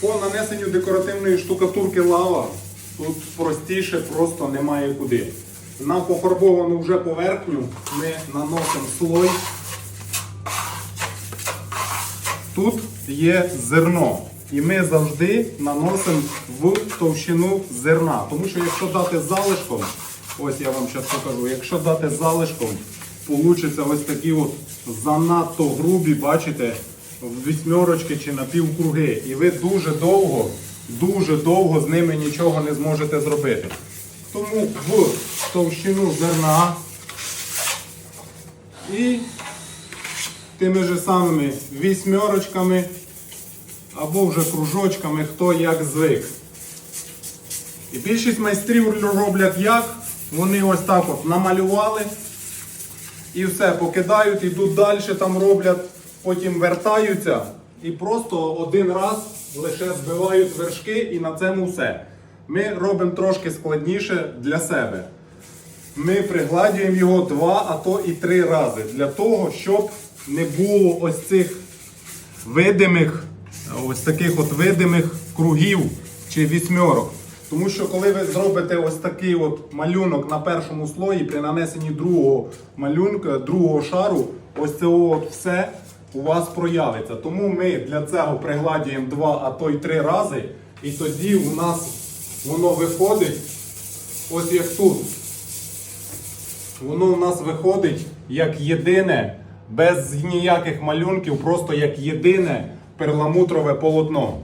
По нанесенню декоративної штукатурки лава тут простіше просто немає куди. На пофарбовану вже поверхню ми наносимо слой. Тут є зерно. І ми завжди наносимо в товщину зерна. Тому що якщо дати залишком, ось я вам зараз покажу, якщо дати залишком, получиться ось такі от занадто грубі, бачите, в вісьмерочки чи на півкруги. І ви дуже довго, дуже довго з ними нічого не зможете зробити. Тому в товщину зерна і тими же самими вісьмерочками або вже кружочками, хто як звик. І більшість майстрів роблять як? Вони ось так от намалювали і все, покидають, ідуть далі, там роблять, потім вертаються і просто один раз лише збивають вершки і на цьому все. Ми робимо трошки складніше для себе. Ми пригладюємо його два, а то і три рази для того, щоб не було ось цих видимих, ось таких от видимих кругів чи вісьмерок. Тому що коли ви зробите ось такий от малюнок на першому слої при нанесенні другого малюнка, другого шару, ось це от все у вас проявиться. Тому ми для цього пригладюємо два, а то й три рази. І тоді у нас воно виходить, ось як тут. Воно у нас виходить як єдине, без ніяких малюнків, просто як єдине перламутрове полотно.